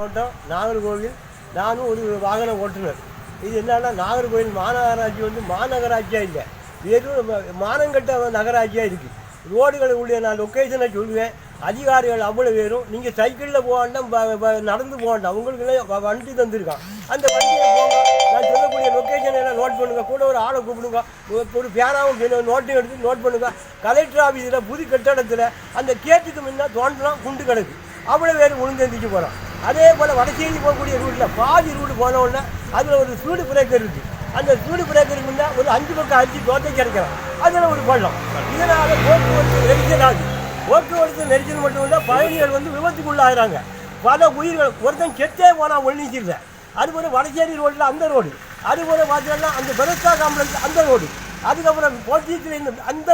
மாவட்டம் நாகர்கோவில். நானும் ஒரு வாகன ஓட்டுநர் இது என்னன்னா நாகர்கோவில் மாநகராட்சி வந்து மாநகராட்சியாக இல்லை. வெறும் மானங்கட்ட நகராட்சியாக இருக்குது ரோடுகளுடைய நான் லொக்கேஷனை சொல்லுவேன். அதிகாரிகள் அவ்வளோ பேரும். நீங்கள் சைக்கிளில் போகாண்டாம் ப- ப- நடந்து போகாண்டாம் உங்களுக்கு வண்டி தந்திருக்கான். அந்த வண்டியை போங்க. நான் சொல்லக்கூடிய லொக்கேஷன் எல்லாம் நோட் பண்ணுங்கள் கூட ஒரு ஆளை கூப்பிடுங்க. ஒரு- பேனாவும் நோட்டையும் எடுத்து நோட் பண்ணுங்கள் கலெக்டர் ஆஃபீஸில் புது கட்டடத்தில் அந்த கேட்டுக்கு முன்ன தோண்டலாம் குண்டு கிடக்கு. அவ்வளோ பேர் உளுந்தெந்திச்சு போகிறான் அதே போல் வடசேரி போகக்கூடிய ரூட்டில் பாதி ரூடு போன உடனே அதில் ஒரு சூடு பிரேக்கர் இருக்குது அந்த சூடு பிரேக்கருக்கு முன்னே ஒரு அஞ்சு பக்கம் அஞ்சு தோட்டை கிடைக்கலாம். அதில் ஒரு பள்ளம். இதனால் போக்குவரத்து நெரிசல் ஆகுது. போக்குவரத்து நெரிசல் மட்டும் இல்லை பயணிகள் வந்து விபத்துக்குள்ளாகிறாங்க. பல உயிர்கள் ஒருத்தன் செத்தே போனால் ஒழிஞ்சிருந்தேன் அதுபோல் வடசேரி ரோட்டில் அந்த ரோடு அதுபோல் பார்த்தீங்கன்னா அந்த பெருசா காம்ப்ளெக்ஸ் அந்த ரோடு அதுக்கப்புறம் போட்டியத்தில் இந்த அந்த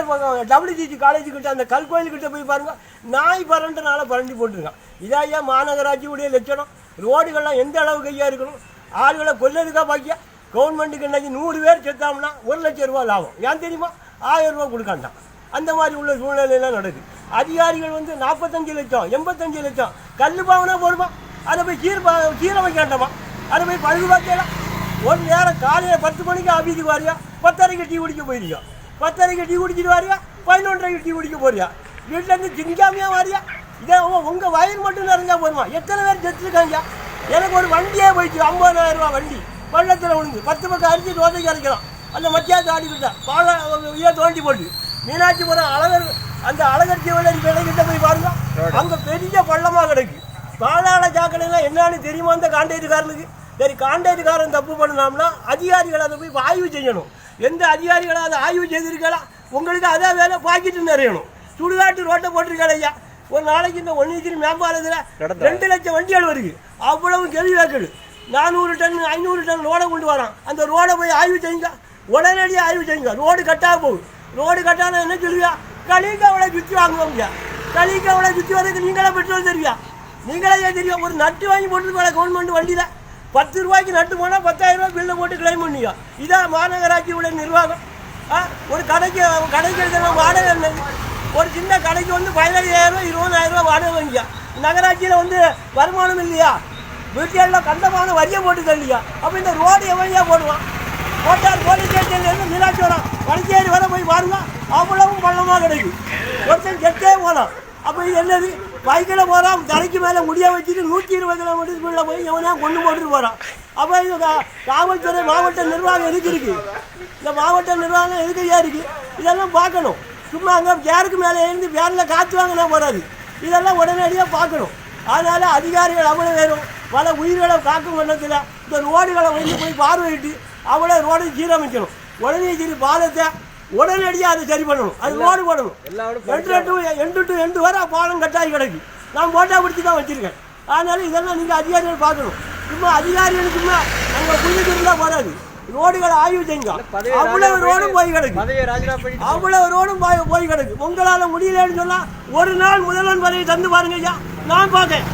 டபிள்யூஜிசி காலேஜ் கிட்ட அந்த கல்கோயில் கிட்ட போய் பாருங்க. நாய் பரண்டனால பரண்டி போட்டிருக்கான் இதாயா மாநகராட்சியுடைய லட்சணம். ரோடுகள்லாம் எந்த அளவுக்கு ஐயா இருக்கணும்? ஆளுகளை கொல்லதுக்கா பாக்கியா? கவர்மெண்ட்டுக்கு இன்னைக்கு நூறு பேர் செத்தாம்னா ஒரு லட்சம் ரூபா லாபம். ஏன் தெரியுமா? ஆயிரம் ரூபா கொடுக்காண்டான் அந்த மாதிரி உள்ள சூழ்நிலையெல்லாம் நடக்குது. அதிகாரிகள் வந்து நாற்பத்தஞ்சு லட்சம் எண்பத்தஞ்சு லட்சம். கல் பாவனா போடுமா? அதை போய் சீர் சீர வைக்காண்டமா அதை போய் பழுது பார்க்கலாம்? ஒரு நேரம் காலையில் பத்து மணிக்கு ஆஃபீஸுக்கு வாரியா? பத்தரைக்கு டீ குடிக்க போயிருக்கோம் பத்தரைக்கு டீ குடிச்சிட்டு வாரியா? பதினொன்றரைக்கு டீ குடிக்க போறியா? வீட்டிலேருந்து திங்காமையா வாரியா? இதே உங்க- உங்க வயிறு மட்டும் நிறைஞ்சா போதுமா? எத்தனை பேர் செத்துருக்காங்க எனக்கு ஒரு வண்டியே போயிடுச்சு. ஐம்பதாயிரம் ரூபா வண்டி. பள்ளத்தில் விழுந்து. பத்து பக்கம் அரிசி தோசைக்கு அரைக்கலாம் அந்த மத்தியாவது ஆடிக்கிட்டா பால இதை தோண்டி போட்டு. மீனாட்சிபுரம் அழகர் அந்த அழகர் ஜீவனரி விலைகிட்ட போய் பாருங்க. அங்க பெரிய பள்ளமா கிடக்கு. பாலாள சாக்கடைனா என்னன்னு தெரியுமா அந்த காண்டேட்டுக்காரனுக்கு சரி காண்டேட்டுக்காரன் தப்பு பண்ணலாம்னா அதிகாரிகள் அதை போய் ஆய்வு செய்யணும். எந்த அதிகாரிகளை அதை ஆய்வு செய்திருக்கலாம் உங்களுக்கு அதான் வேலை பாக்கெட்டு நிறையணும். சுடுகாட்டு ரோட்டை போட்டிருக்காள் ஐயா. ஒரு நாளைக்கு இந்த ஒன்னியத்திரி மேம்பாலத்தில் ரெண்டு லட்சம் வண்டிகள் வருது அவ்வளவு கேள்வி கேட்குது. நானூறு டன் ஐநூறு டன் ரோடை கொண்டு வரான். அந்த ரோடை போய் ஆய்வு செய்யுங்க. உடனடியாக ஆய்வு செய்யுங்க. ரோடு கட்டாக போகுது. ரோடு கட்டான என்ன சொல்லுவியா களிக்காவளை சுற்றி வாங்குவாங்க களிக்காவளை சுற்றி வரதுக்கு நீங்களே பெட்ரோல் தருவியா? நீங்களே தெரியும் ஒரு நட்டு வாங்கி போட்டுருக்கோம் கவர்மெண்ட் வண்டியில்? பத்து ரூபாய்க்கு நட்டு போனால் பத்தாயிரம் ரூபாய் பில்லை போட்டு கிளைம் பண்ணியா? இதான் மாநகராட்சியோட நிர்வாகம். ஆ ஒரு கடைக்கு கடைக்கு எடுக்கிற வாடகை என்னது ஒரு சின்ன கடைக்கு வந்து பதினஞ்சாயிரம் ரூபாய் இருபதாயிரம் ரூபாய் வாடகை வாங்கியா? நகராட்சியில் வந்து வருமானம் இல்லையா? வீட்டில் கண்டமான வரியை போட்டு தள்ளியா அப்போ இந்த ரோடு எவனையா போடுவான்? கோட்டார் போலீஸ் ஸ்டேஷன்லேருந்து மீனாட்சி வரோம். வடச்சேரி வர போய் பாருங்க அவ்வளவும் பள்ளமாக கிடைக்கும் ஒருத்தன் கெட்டே போனான். அப்போ இது என்னது? பைக்கில் போகிறான் தலைக்கு மேலே முடிய வச்சுட்டு நூற்றி இருபது கிலோமீட்டர் ஸ்பீடில் போய் எவனையா கொண்டு போட்டுட்டு போகிறான் அப்போ இது காவல்துறை மாவட்ட நிர்வாகம் எதுக்கு இருக்கு? இந்த மாவட்ட நிர்வாகம் எதுக்கு ஏன் இருக்கு? இதெல்லாம் பார்க்கணும். சும்மா அங்கே கேருக்கு மேலே எழுந்து வேனில் காற்று வாங்கினா போகாது இதெல்லாம் உடனடியாக பார்க்கணும். அதனால் அதிகாரிகள் அவ்வளோ வேணும் பல உயிர்களை காக்கும் வண்ணத்தில் இந்த ரோடுகளை வந்து போய் பார்வையிட்டு அவ்வளோ ரோடு சீரமைக்கணும். உடனே சரி பாலத்தை உடனடியாக அதை சரி பண்ணணும். அது ரோடு போடணும். எட்டு டு எண்டு டு எண்டு வரை பாலம் கட்டாயி கிடக்கு. நான் போட்டா பிடிச்சி தான் வச்சிருக்கேன். அதனால இதெல்லாம் நீங்கள் அதிகாரிகள் பார்க்கணும். சும்மா அதிகாரிகள் சும்மா அங்கே புரிஞ்சு இருந்தால் போறாது ரோடுகளை ஆய்வு செய்யுங்க. அவ்வளவு ரோடும் போய் கிடக்கு. அவ்வளவு ரோடும் போய் போய் கிடக்கு. உங்களால முடியலன்னு சொன்னா ஒரு நாள் முதல்வன் பதவி தந்து பாருங்க ஐயா. நான் பார்க்கேன்.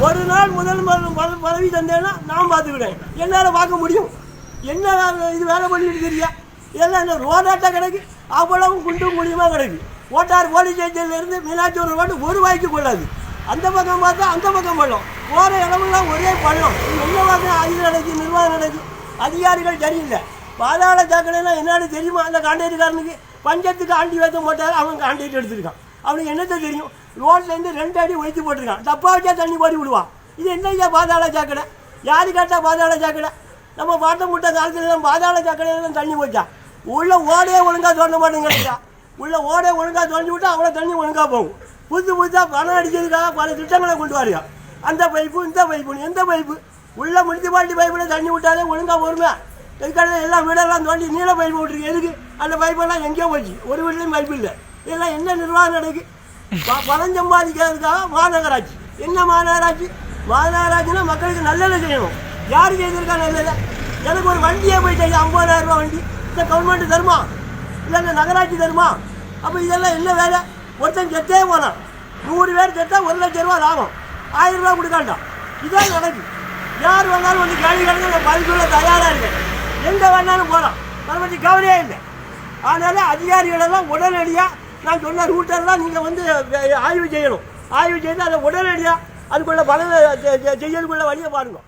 ஒரு நாள் பத- பதவி தந்தேன்னா நான் பார்த்துக்கிட்டேன் என்னால பார்க்க முடியும். என்ன இது வேலை பண்ணிட்டு தெரியா இதெல்லாம் இந்த ரோடாட்டா கிடக்கு? அவ்வளவும் குண்டும் குழியுமா கிடக்கு? ஓட்டார் போலீஸ் ஸ்டேஷன்ல மீனாட்சி ஒரு ரோடு ஒரு வாய்க்கு கொள்ளாது அந்த பக்கம் பார்த்தா அந்த பக்கம் பள்ளம் போகிற இடமெல்லாம் ஒரே பள்ளம். இது என்ன பக்கம் நடக்குது நிர்வாகம் நடக்குது அதிகாரிகள் சரியில்லை. பாதாள சாக்கடைலாம் என்னன்னு தெரியுமா? அந்த காண்டேட்டுக்காரனுக்கு பஞ்சத்துக்கு ஆண்டி வைத்த போட்டாலும் அவன் காண்டேட் எடுத்திருக்கான். அவனுக்கு என்னத்த தெரியும்? ரோட்லேருந்து ரெண்டு அடி ஒழித்து போட்டிருக்கான். டப்பா வச்சா தண்ணி போடி விடுவான் இது என்ன ஐயா பாதாள சாக்கடை? யாரு கேட்டால் பாதாள சாக்கடை? நம்ம பாட்ட முட்டை காலத்துலலாம் பாதாள சாக்கடையெல்லாம் தண்ணி போச்சா? உள்ள ஓடையே ஒழுங்கா தோண்ட மாட்டேங்கிறா உள்ள ஓடே ஒழுங்கா தோண்டி விட்டா அவ்வளோ தண்ணி ஒழுங்கா போகும். புதுசு புதுசாக பணம் அடிக்கிறதுக்காக பல திட்டங்களை கொண்டு வரியா அந்த பைப்பு இந்த பைப்பு எந்த பைப்பு. உள்ள முனிசிபாலிட்டி பைப்பில் தண்ணி விட்டாலே ஒழுங்காக வருமே இதுக்காக எல்லாம் வீடெல்லாம் தோண்டி நீள பைப்பு விட்டுருக்கு எதுக்கு? அந்த பைப்பெல்லாம் எங்கேயோ போச்சு. ஒரு வீட்லேயும் பைப்பு இல்லை. இதெல்லாம் என்ன நிர்வாகம் நடக்கு? ப- பணம் சம்பாதிக்கிறதுக்காக மாநகராட்சி. என்ன மாநகராட்சி? மாநகராட்சினா மக்களுக்கு நல்லதை செய்யணும். யார் செய்திருக்கா நல்லதை? எனக்கு ஒரு வண்டியே போயிட்டு ஐம்பதாயிரம் ரூபா வண்டி. இந்த கவர்மெண்ட் தருமா? இல்லை இந்த நகராட்சி தருமா? அப்போ இதெல்லாம் என்ன வேலை? ஒருத்தன் செத்தே போனான் நூறு பேர் செத்தா ஒரு லட்ச ரூபா லாபம். ஆயிரம் ரூபா கொடுக்காண்டான் இதான் நடக்கு யார் வேணாலும் வந்து கேள்வி கேளுங்க நான் பதில் சொல்ல தயாராக இருக்கேன் எங்கே வேணாலும் போகலாம் அதை பற்றி கவலையே இல்லை. அதனால அதிகாரிகளெல்லாம் உடனடியாக நான் சொன்ன ரூட்டெல்லாம் நீங்கள் வந்து ஆய்வு செய்யணும். ஆய்வு செய்து அதை உடனடியாக அதுக்குள்ள பல செய்யறதுக்குள்ள வழியை பாருங்கள்